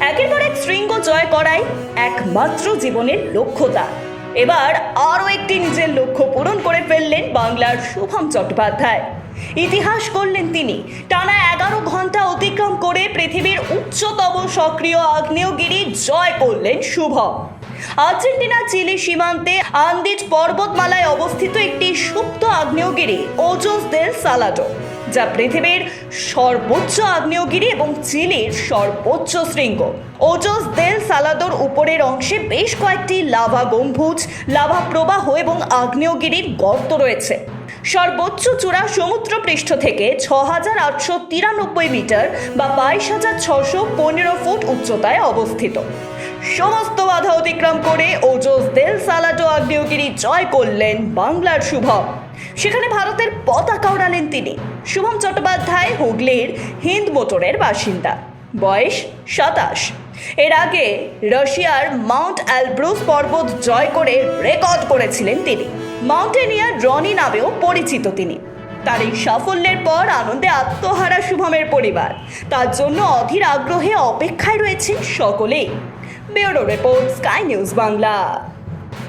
একের পর এক শৃঙ্গ জয় করাই একমাত্র জীবনের লক্ষ্যতা। এবার আরও একটি নিজের লক্ষ্য পূরণ করে ফেললেন বাংলার শুভম চট্টোপাধ্যায়। ইতিহাস করলেন তিনি। টানা এগারো ঘণ্টা অতিক্রম করে পৃথিবীর উচ্চতম সক্রিয় আগ্নেয়গিরি জয় করলেন শুভম। আর্জেন্টিনা, চিলি সীমান্তে আন্দিজ পর্বতমালায় অবস্থিত একটি সুপ্ত আগ্নেয়গিরি, ওজোস দেল সালাডো। যা পৃথিবীর সর্বোচ্চ আগ্নেয়গিরি এবং চিলির সর্বোচ্চ শৃঙ্গ। ওজোস দেল সালাদোর উপরের অংশে বেশ কয়েকটি লাভা গম্বুজ, লাভা প্রবাহ এবং আগ্নেয়গিরির গর্ত রয়েছে। সর্বোচ্চ চূড়া সমুদ্রপৃষ্ঠ থেকে ছ হাজার আটশো তিরানব্বই মিটার বা বাইশ হাজার ছশো পনেরো ফুট উচ্চতায় অবস্থিত। সমস্ত বাধা অতিক্রম করে ওজোস দেল সালাডো আগ্নেয়গিরি জয় করলেন বাংলার শুভম। সেখানে ভারতের পতাকা ওড়ালেন তিনি। শুভম চট্টোপাধ্যায় হুগলির হিন্দ মোটরের বাসিন্দা। বয়স সাতাশ। এর আগে রাশিয়ার মাউন্ট অ্যালব্রুস পর্বত জয় করে রেকর্ড করেছিলেন তিনি। মাউন্টেনিয়ার রনি নামেও পরিচিত তিনি। তার এই সাফল্যের পর আনন্দে আত্মহারা শুভমের পরিবার। তার জন্য অধীর আগ্রহে অপেক্ষায় রয়েছেন সকলেই। Bureau report Sky News Bangla.